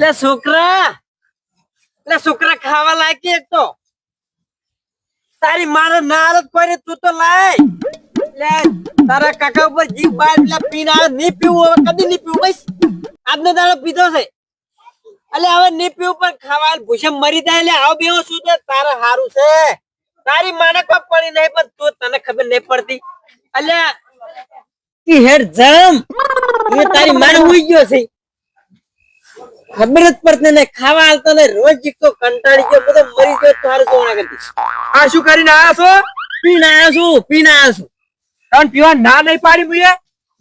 લે છોકરા લે છોકરા, ખાવા લાગી એક તો. તારી મારે નારદ પડે, તું તો લાય. લે, તારા કાકા ઉપર જીવ બાર પેલા પીના નહીં પીવું કદી નહીં પીવું, બસ. આજનો દાડો પીધો છે. એટલે હવે નહીં પીવું, પણ ખાવા ભૂસે મરી જાય એટલે આવ બેહો શું તો તારે હારું છે. તારી માને કોઈ પડી નહીં, પણ તું તને ખબર નહીં પડતી. ઈ હેડ જમ. એ તારી માને ઉઈ ગયો છે. ખબર જ પડતી ખાવા હાલતો ને રોજ જીતો કંટાળી ગયો બધો મરી ગયો તારું ના કરતી? આ શું કરીને આવ્યા છો? પીને આવ્યા છું પીને આવ્યા છું. તને પીવા ના નહીં પાડી મુએ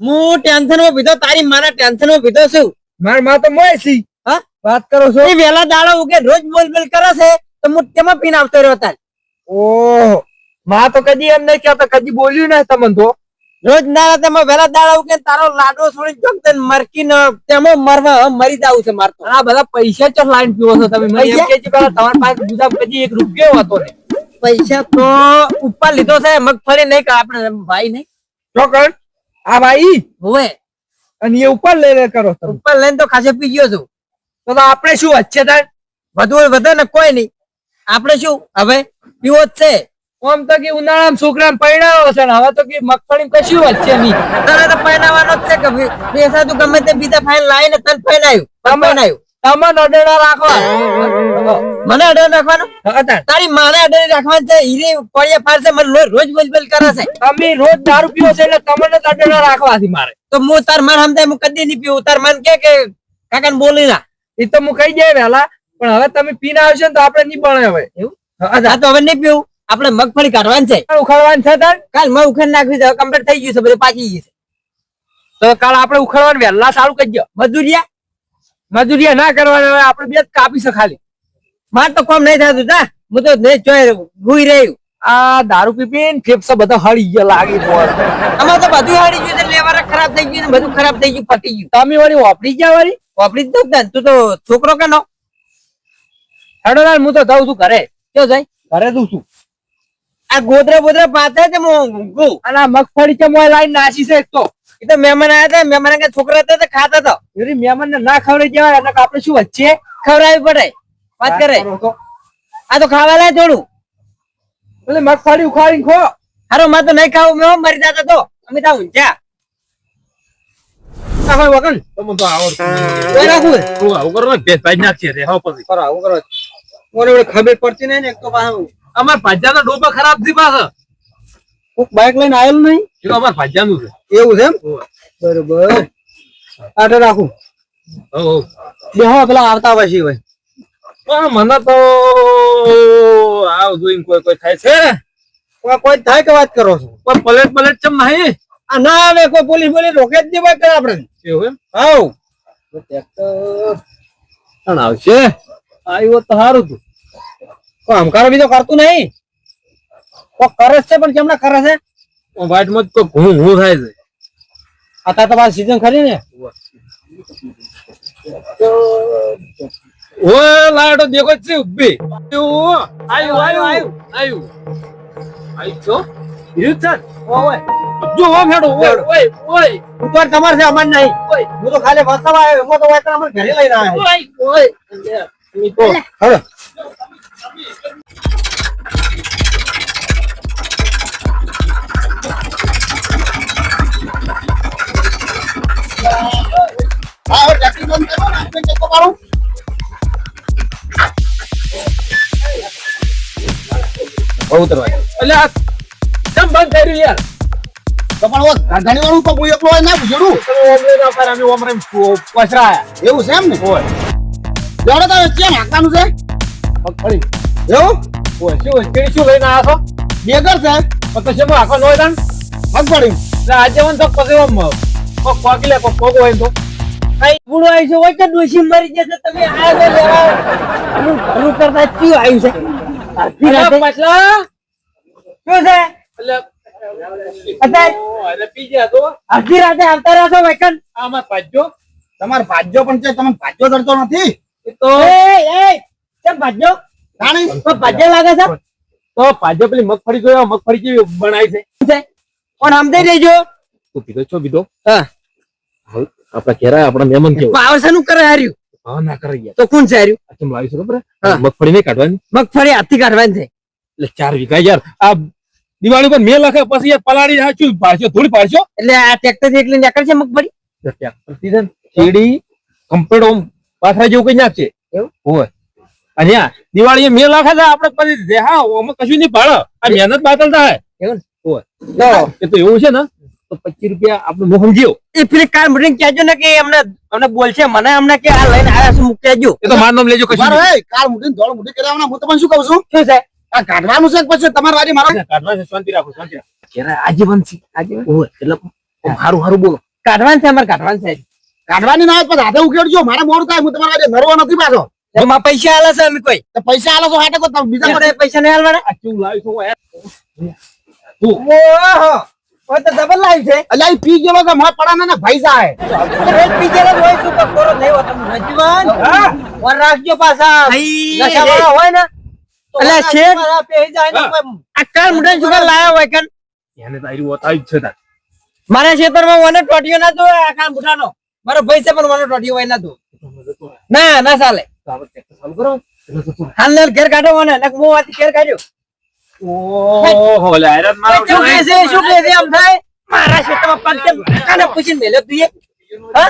હું ટેન્શનમાં પીધો તારી માના ટેન્શનમાં પીધો છું. મારમાં તો મોય છી હા? વાત કરો છો? એ વેલા દાડો ઉગે રોજ બોલ બોલ કરે છે તો હું તેમાં પીને આવતો રહ્યો તાર? ઓહો માં તો કદી એમ નહીં કહેતો કદી બોલ્યું નહીં તમને તો. રોજ ના તેમાં વેલા દાડા ઉકે તારો લાડો છોડી જોક તને મરકી ન તેમો મરવા મરી જાવ છે મારતો આ બધા પૈસા ચો લાઈન પીવો છો તમે? મેં એમ કે છે પેલા તમાર પાસે બીજા પછી એક રૂપિયો હતો ને પૈસા તો ઉપર લીધો છે મગફળી નહીં કે આપણે ભાઈ નહીં. ચોકન આ ભાઈ હોવે. અને એ ઉપર લઈ લે કરો તમે. ઉપર લઈને તો ખાસે પી ગયો છું. તો તો આપણે શું વચ્ચે થાય વધુ વધે ને કોઈ નહીં. આપણે શું? હવે પીવો જ છે. આમ તો કે ઉનાળામાં છોકરાને પરણાવો છે ને હવે તો કે મગફળી કશું વચ્ચે નહીં. તારે તો પહેરાવાનો જ છે કે પૈસા તું ગમે તે બીજા ફાઈન લાવીને તને પહેરાયું તને પહેરાયું તમે રાખવા. મને રાખવાનો? તારી માને અડર રાખવાનું છે હીરે પડ્યા ફારશે મને રોજ બોલ બોલ કરે છે. તમે રોજ દારૂ પીવો છે એટલે તમને જ નડેડા રાખવાથી મારે. તો હું તાર મન સમજાય હું કદી નહીં પીવું. તાર મન કે કે કાકા બોલી ના. એ તો હું કહી જાય વહેલા પણ હવે તમે પીને આવશો ને તો આપણે નહીં ભણે હવે. એવું? હા તો હવે નહીં પીવું. આપણે મગફળી કાઢવાની છે. ઉખાડવાનું છે તાર? કાલ મેં ઉખાડી નાખવી કમ્પ્લીટ થઈ ગયું છે બધું પાકી ગયું છે. તો કાલ આપણે ઉખાડવાનું વહેલા સારું કરજો. મજૂરિયા? મજૂરીયા ના કરવાના હવે આપણે બે કાપી છે ખાલી. માર તો કોમ નહીં થતું તા હું તો નહીં જોઈ ભૂઈ રહ્યું આ દારૂ પી પીને ફેફસા બધા હળી ગયા લાગી બોલ તો બધું હળી ગયું છે લેવર ખરાબ થઈ ગયું ને બધું ખરાબ થઈ ગયું પટી ગયું. તમે વળી વાપરી ગયા વળી? વાપરી જ દઉં ને તું તો છોકરો કે નો? હેડો હું તો જાઉં છું ઘરે. કયો જાય? ઘરે જઉં છું. આ ગોદરા બોદરા પાતા છે ઊંઘું. અને આ મગફળી છે મોય લાઈન નાસી છે એક તો. એ તો મહેમાન આવ્યા હતા મહેમાન કે છોકરા હતા ખાતા તો એવી મહેમાન ને ના ખવડાવી દેવાય એટલે આપડે આપણે શું વચ્ચે? ખવડાવી પડે. વાત કરે. આ તો ખાવા લાય થોડું. એટલે મગફળી ઉખાડીને ખો. હારો માં તો નહીં ખાવું મેં મરી જતા તો. અમે તા ઊંચા ભાઈ વગન. તમે તો આવડતું કોઈ રાખું તું આવું કરો ને ભેજ ભાજી નાખશે રે હા પછી કરો આવું કરો. મને ખબર પડતી નહીં ને એક તો પાછું અમાર ભાજ્યાના ડોબા ખરાબથી પાછા. કોક બાઈક લઈને આવેલ નહીં? એ અમાર ભાજ્યાનું છે. એવું છે એમ? બરોબર. આટે રાખું. હો. પેલા આવતા પછી ભાઈ પણ મને તો આવ જોઈને કોઈ કોઈ થાય છે? કોઈ થાય કે વાત કરો છો? પણ પલેટ પલેટ ચમ નહીં? આ ના આવે કોઈ પોલીસ બોલી રોકે જ નહીં ભાઈ કરે આપણે. એવું એમ? હાઉ પણ આવશે. આવ્યો તો સારું તું હમકારો બીજો કરતું નહીં. કોઈ કરે છે પણ કેમ ના કરે છે? વાઇટમાં તો ઘણું ઘૂં થાય છે. અત્યારે તમારી સીઝન ખરી ને. ઓ લાડો દેખો છે ઊભી આયુ આયુ આયુ આયુ. આયુ. છો? ઇરુચન ઓય. જો ઓ મેડો ઓય ઓય ઓય. ઉપર તમારે છે અમાર નહીં. ઓય. હું તો ખાલી વસવા આવ્યો હું તો વતન અમારે ઘરે લઈને આવ્યો. ઓય ઓય. હવે કેમ બંધ થઈ રહ્યું યાર તો પણ વાળું તો હું એકલો હોય ના પૂછ્યું ઓમરે ના પાડે અમે ઓમરે પછરાયા એવું છે એમ ને ઓય જોડે તો કેમ હાકવાનું છે એવું? ઓય શું કેડી શું લઈને આવ્યા બેગર છે? છો તો શેમાં આખો નોય દાન? મગફળી એટલે આજે વન તો પછી ઓમ કોક પાકી લે કોક પોગો હોય તો. કઈ બુડો આવી છે વચ્ચે ડોશી મરી જશે તમે આ બે લેવા? આનું ઘરનું કરતા ક્યું આવ્યું છે? આખી રાતે? પાછલા? શું છે? તો આખી રાતે આવતા રહો છો વેકન? આમાં ભાજ્યો? તમારે ભાજ્યો પણ છે તમે ભાજ્યો ચડતો નથી. એ તો એ એ કેમ ભાજ્યો? તો ભાજ્ય લાગે છે? તો પાજો પેલી મગફળી જોયો મગફળી કેવી બનાવી છે? છે. પણ સમજાઈ લેજો તું પીધો છો પીધો? હા. ઘેરા આપણા મહેમાન કેવું? આવશે નું કરે હાર્યું. હા ના કરે યાર. તો કોણ છે હાર્યું? લાવી છે હા. મગફળી નહીં કાઢવાની? મગફળી હાથથી કાઢવાની છે. એટલે ચાર વીઘા યાર. આ દિવાળી પર મેં લખે પછી યાર પલાળી હાચું પાડશો થોડી પાડશો. એટલે આ ટ્રેક્ટર એટલે એકલી નીકળશે મગફળી? ટ્રેક્ટરથી છે કમ્પ્લીટ ઓમ પાથરા જેવું કઈ નાખશે. એવું? હોય. આ દિવાળી મેં લખે છે આપડે પછી દેહા હા કશું નહીં ભાડો. આ મહેનત બાતલ થાય. એ તો એવું છે ને તો પચીસ રૂપિયા આપણે હું સમજ્યો. એ પેલી કાર મૂકીને કહેજો ને કે અમને અમને બોલશે મને અમને કે આ લઈને આવ્યા છું મૂકી એ તો મારું નામ લેજો કશું કાર મૂકીને ધોળ મૂકી કરાવવાના. હું તમને શું કહું છું? શું છે? આ કાઢવાનું છે પછી તમારી વારી મારો? નહીં. કાઢવા છે, શાંતિ રાખો શાંતિ રાખો. આજીવન છે આજે હોય એટલે હારું હારું બોલો. કાઢવાનું છે અમારે કાઢવાનું છે. કાઢવાની ના હોય પછી હાથે ઉકેડજો મારે મોડું થાય હું તમારા વારી નરવો નથી પાછો. એમાં પૈસા આલે છે અમે કોઈ? તો પૈસા આલો છો હાટે કો તમે બીજા પડે પૈસા નહીં આલવાના? આ ચૂ લાવ્યું છો યાર ઓહો. ઓ તો ડબલ લાવી છે. અલ્યા ઈ પી ગયો તો મોય પડાના ના ભાઈ જાય. તો રેત પી ગયો જ હોય શું તો કોરો? નહીં હોતો નજીવાન ઓર રાખજો પાછા. નશાવાળા હોય ને એટલે શેઠ આ કાર મુઢા સુગર લાયા હોય કન એને તારી વતાવી જ છે તાર. મારા ખેતરમાં મને ટોટિયો ના દો આ કાર મુઢાનો મારો ભાઈ છે પણ મને ટોટિયો હોય ના દો ના ના ચાલે. તો આપણે tractor ચાલુ કરો એટલે તો તું- હાલ ઘેર કાઢો મને હું વાથી ઘેર કાઢ્યો. ઓહો લે મારો શું કહે છે શું કહે છે આમ થાય? મારા ખેતરમાં પગ કેમ કાને પૂછીને મેલ્યો તું હા?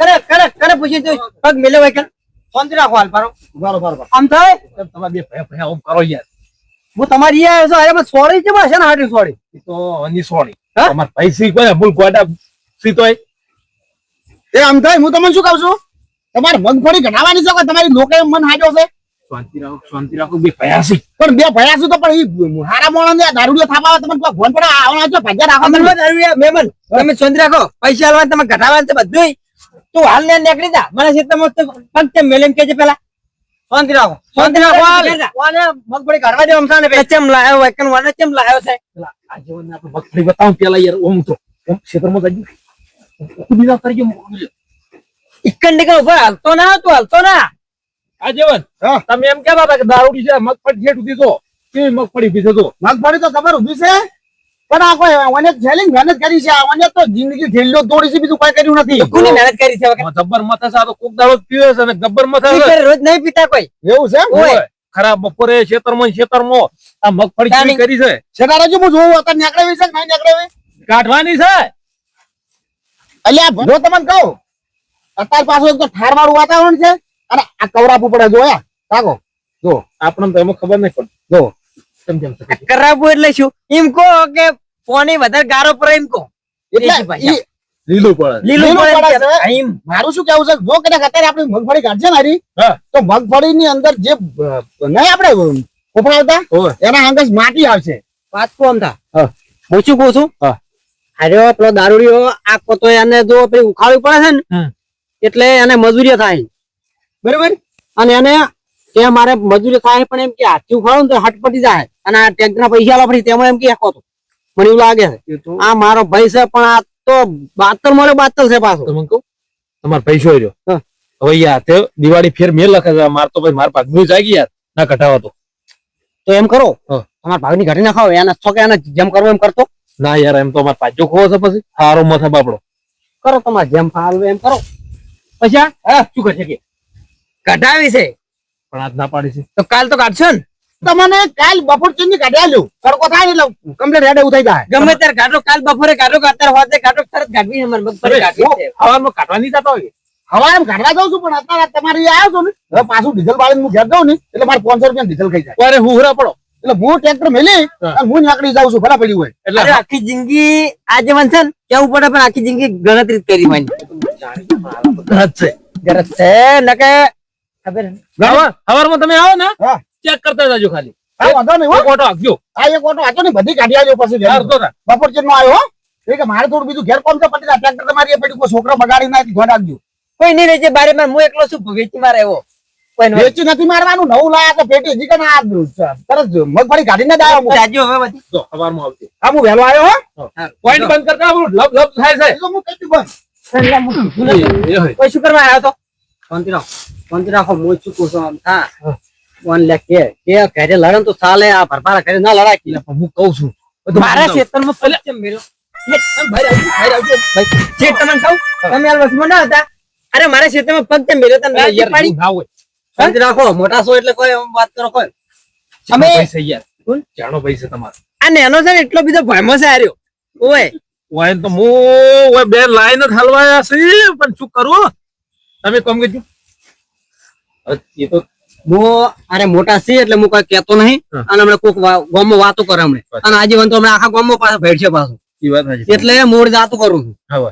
કરે કરે કરે પૂછીને તું પગ મેલ્યો હોય કન શાંતિ રાખો હાલ પારો બરોબર બરોબર. આમ થાય? તમારે બે ભયા ભયા ઓમ કરો યાર? હું તમારી અરે મને સોળી છે છે ને હાટી સોળી? એ તો અની? તમાર પૈસી કોઈ મૂળ ગોડા સીતોય એ આમ થાય હું તમને શું કહું છું? તમારે મગફળી ઘટાવાની છે કે તમારી લોકો મન હાજો છે? શાંતિ રાખો શાંતિ રાખો બે ભયા પણ બે ભયા તો પણ હારા મોણા ને દારૂડિયો થાપાવે તમને ફોન પડે આવવાના છો? ભાગ્યા રાખો તમે. દારૂડિયા મહેમાન તમે શાંતિ રાખો. પૈસા આલવા તમે ઘટાડવાનું છે બધું તું હાલ ને નીકળી જા. મને ખેતરમાં તો પગ કેમ મેલે પેલા. શાંતિ રાખો. શાંતિ રાખો વાને મગફળી કાઢવા દે અમસાને બે ચેમ લાયો હોય કન વાને ચેમ લાયો છે. આ જીવન આપણે મગફળી બતાવું પેલા યાર ઓમ તો. ઓમ ક્ષેત્રમાં જજો કરજો નીકળ ઉપર હાલતો ના તું હાલતો ના. આ જેવન હા. તમે એમ કે બાબા કે દારૂડી છે મગફળી જેટ ઉધી તો. કેવી મગફળી ઊભી છે તો? મગફળી તો ખબર ઊભી છે પણ આ કોઈ મને જેલિંગ મહેનત કરી છે આ મને તો જિંદગી ઢેલ્યો તોડી છે બીજું કઈ કર્યું નથી. કોની મહેનત કરી છે? ગબ્બર જબ્બર મથે છે આ તો કોક દારૂ પીવે છે અને ગબ્બર મથા રોજ નહીં પીતા કોઈ? એવું છે ઓય. ખરાબ બપોરે ખેતરમાં ખેતરમાં આ મગફળી. કેવી કરી છે? સેટા રાજુ હું જોઉં અત્યારે નીકળે છે કે નહીં નીકળે કાઢવાની છે. અલ્યા જો તમને કહું. અત્યારે પાછું એક તો ઠાર વાળું વાતાવરણ છે અને આ કવરાપું પડે જોયા કાકો જો આપણને તો એમાં ખબર નહીં પણ જો કેમ કેમ છે? એટલે શું? એમ કહો કે ફોની વધારે ગારો પર એમ કહો. એટલે લીલું પડે. પડે મારું શું કેવું છે? જો કદાચ અત્યારે આપણે મગફળી કાઢશે ને હારી, તો મગફળી ની અંદર જે નહીં આપણે ફોફળા આવતા એના અંદર માટી આવશે. વાત કોમ થા હા. શું કહું છું? હા. અરે પેલો દારૂડિયો આ કોતો એને જો પેલી ઉખાડવી પડે છે ને. એટલે એને મજૂરી થાય. બરોબર? અને એને કે મારે મજૂરી થાય પણ એમ કે હાથી ઉખાડો ને તો હટ પટી જાય. અને આ ટેક્ટર ના પૈસા લાપડી તેમાં એમ કે આખો તો. મને એવું લાગે છે. આ મારો ભાઈ છે પણ આ તો બાતલ મળે બાતલ છે પાછો. તમે કહું? તમારો પૈસો રહ્યો? હવે યાર તે દિવાળી ફેર મેં લખે છે માર તો ભાઈ માર ભાગનું જાગી યાર ના કઢાવો તો. તો એમ કરો. તમારા ભાગની ઘટી નાખાવ એને છો કે એને જેમ કરવો એમ કરતો. ના યાર એમ તો અમારે પાજો ખોવો છે પછી. સારો મથા બાપડો. કરો તમારે જેમ ફાવે એમ કરો. પછી હા શું કરશે કે? કઢાવી છે. પણ આજ ના પાડી છે. તો કાલ તો કાઢશો ને? તમને કાલ બપોર ચીની કાઢ્યા લ્યો તડકો થાય ને એટલે કમ્પ્લીટ હેડ એવું જાય. ગમે ત્યારે કાઢો કાલ બપોરે કાઢો કે અત્યારે હોતે કાઢો તરત કાઢવી છે મારે મગફળી કાઢવી હવામાં કાઢવા નહીં જતા હોય. હવા એમ કાઢવા જાઉં છું પણ અત્યારે તમારી આવ્યો છું ને હવે પાછું ડીઝલ બાળીને હું ઘેર જાઉં ને એટલે મારે પાંચસો રૂપિયા ડીઝલ ખાઈ જાય. અરે હુહરા પડો. એટલે હું ટ્રેક્ટર મેલી હા. નીકળી જાઉં છું ભલા પડ્યું હોય. એટલે આખી જિંદગી આજે વાંચે છે ને કેવું પડે પણ આખી જિંદગી ગણતરી કરી માની ઘર છે. ગરજ છે નકે ખબર હવાર હવારમાં તમે આવો ને ચેક કરતા જાજો ખાલી. હા વાંધો નહીં હો. એક ઓટો આપજો. આ એક ઓટો બધી કાઢી પછી ઘેર. અડધો બપોર ચીન નો આવ્યો હો. એ કે મારે થોડું બીજું ઘેર કોમ છે પટી જાય ટ્રેક્ટર તમારી એ કોઈ છોકરો બગાડી નાખી રાખજો કોઈ નહીં રહેજે બારે માં હું એકલો છું ભવિષ્ય મારે એવો કોઈ નહીં વેચી નથી મારવાનું નવું લાયા તો પેટી હજી કે ના આ તરત મગફળી આવ્યો જાજો હવે બધી. જો હા હું વહેલો આવ્યો હો. પોઈન્ટ બંધ કરતા આપણું લપ લપ થાય છે. હું કહી દીધું બસ. એ હોય. કોઈ શું કરવા આવ્યો તો? શાંતિ રાખો શાંતિ રાખો હું શું છું આમ હા. વન લે કે કે ઘરે લડે તો ચાલે આ ભરપારા ઘરે ના લડાય. કે પણ હું કહું છું. બધું મારા. ક્ષેત્રમાં પલટ મેળો. ભાઈ કહું તમે આ ના હતા. અરે મારા ખેતરમાં પગ કેમ મેળ્યો રાજી પાડી હોય. શાંતિ રાખો મોટા છો એટલે કોઈ વાત કરો કોઈ. અમે જાણો ભાઈ છે તમારો. આ નેનો છે ને એટલો બીજો ભયમો છે આર્યો ઓય. ઓય તો હું ઓય બે લાઈન જ હલવાયા છે પણ શું કરું તમે કોમ કીધું હવે એ તો હું અરે મોટા છે એટલે હું કોઈ કહેતો નહીં અને હમણાં કોક ગામમાં વાતો કરે હમણે. અને આજીવન તો હમણાં આખા ગામમાં પાછો ભેટ છે પાછો. એ વાત એટલે મૂળ જાતું કરું છું. હવે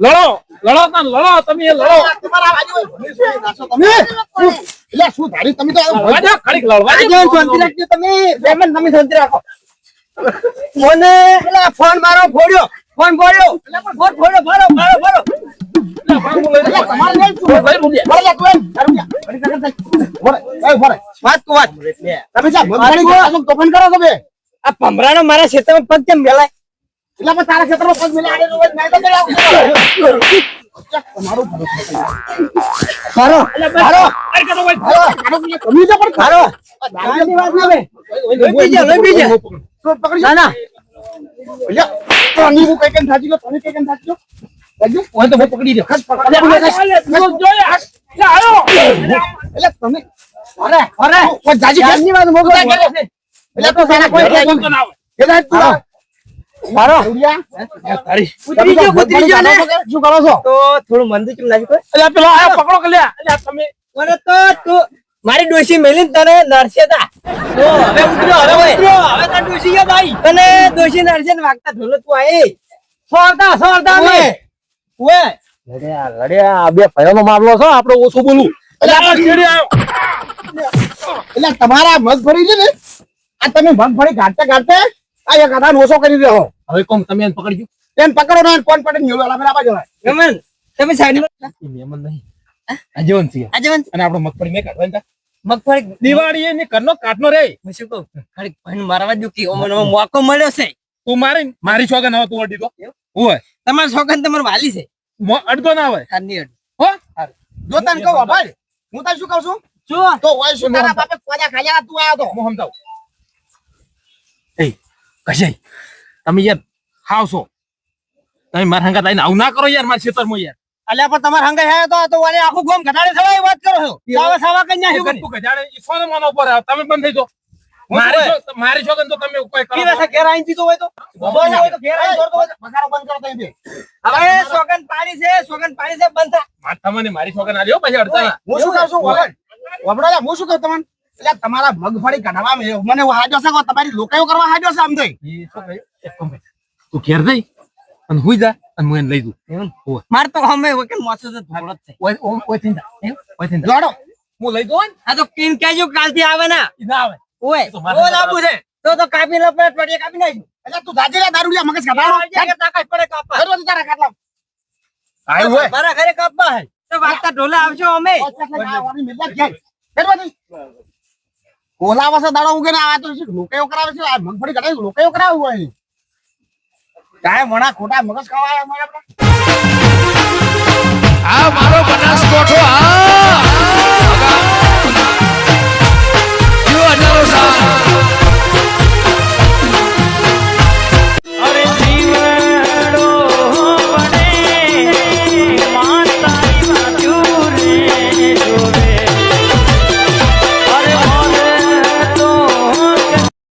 લડો લડો તને લડો તમે લડો. તમારા એટલે શું ધારી? તમે તો લડવા દો, ઘડીક લડવા શાંતિ રાખજો તમે તમે શાંતિ રાખો. મને ફોન મારો ફોડ્યો. Phone ફોડ્યો phone. ભરે. ભરી ભરી. ભરે. એ ભરે. વાત કો વાત તમે જા, મગફળી ખાતા છો, તોફાન કરો તમે આ ભમરાનો મારા ક્ષેત્રમાં પગ કેમ મેલાય એટલે પણ તારા ક્ષેત્રમાં પગ મેલાય. તમારું ભરું. મારો તમે તો પણ મારો વાત પકડી ના ના એટલે તો આની હું કઈ કેમ થાકી ગયો? તમે કઈ કેમ થાકી ગયો? રાજુ ઓય તો હું પકડી રહ્યો. ખસ એટલે તું જોયા. લ્યા, આયો. તમે અરે અરે કોઈ જાજી કેમ? વાત મોકલો. એટલે તો તારા કોઈ કોઈ ના આવે. એટલે તું આ- મારો. ઉતરી ગયો ઉતરી ગયો ને શું કરો છો? તો થોડું મંદી ચમ લાગી કોઈ? પેલો આયો, પકડો કલ્યા લ્યા. અલ્યા, તમે મને તો તું મારી ડોશી મેલી તને નરસે તા. તો હવે ઉતરો હવે ઉતરો. હવે તો ડોશી ગયા ભાઈ? તને ડોશી નરસે ને વાગતા ઢોલો તું આય. સોરતા સોરતા મે ઓય. લડ્યા લડ્યા. આ બે ભાઈઓનો મામલો છે આપણે ઓછું બોલું. એટલે તમારા મગફળી છે ને આ તમે મગફળી કાઢતા કાઢતા આ એક આધાન ઓછો કરી રહ્યો હવે કોમ તમે એને પકડજો. એને પકડો ને કોણ પડે ને મેળો બરાબર જવાય. મેમન તમે સાઈડ મેમન નહીં. આ જીવન છે અને આપણો મગફળી મેં કાઢવાની મગફળી દિવાળી એની ઘરનો કાઢનો રે. હું શું કહું? ખાલી ભાઈ મારવા દુખી મને મોકો મળ્યો છે. તું મારી મારી છોકરા હવે તું અડી દો. હોય. તમારા છોકરાને તમારે વાલી છે. અડધો ના હોય. હારની અડધો હો? જો તને કહું ભાઈ હું તને શું કહું છું? જો તો હોય શું તારા બાપે કોજા ખાયા તું આવ્યો તો? હું સમજાવું. એ કશાય તમે યાર હાવ છો તમે મારા હંગાત આવીને આવું ના કરો યાર મારા ખેતરમાં યાર. અલ્યા પણ તમારે હંગે હે તો તો વાલે આખું ગોમ ઘટાડે થવાય વાત કરો છો. સાવા સાવા કઈ એ નાખ્યું ઘટાડે ગજાડે, ઈ સોનો માનો પર તમે બંધ થઈ જો મારી મારી છોકરાને તો તમે કોઈ કરો. પીવે ઘેર આઈ દીધો હોય તો. બોલ હોય તો ઘેર આઈ હોય તો. બગાડો બંધ કરો તઈ દે હવે સોગન પાડી છે સોગન પાડી છે બંધ થા. મા- તમને મારી છોકરાને આલ્યો પછી અડતા ના. હું શું કરું છું વગર વબડા હું શું કરું તમને? એટલે તમારા મગફળી કાઢવા મને હાજો છે તમારી લોકાયો કરવા હાજો છે આમ કામ તું ઘેર જઈ અને હુઈ જા. અને હું એને લઈ હોય. માર તો અમે વકીલ મોસો તો જ છે. ઓય ઓય- ઓય? ઓય જા. જોડો હું લઈ દઉં આ તો કિન કેજો કાલથી આવે ના. ના આવે. ઓય બોલ આબુ છે. તો તો કાપી લો પેટ પડીએ કાપી નાખી એટલે તું દાજે લે દારૂ લે મગજ કાઢાડો તાકાત પડે કાપા જરૂર તારા કાટલા આય હોય? મારા ઘરે કાપવા હે. તો વાગતા ઢોલા આવશો અમે. ઓલા વર્ષે દાડો ઉગે ને આ તો શું લોકાયો કરાવે છે? આ મગફળી કરાવે લોકાયો કરાવવું હોય. કાય મોણા ખોટા મગજ ખવાય અમારા આ મારો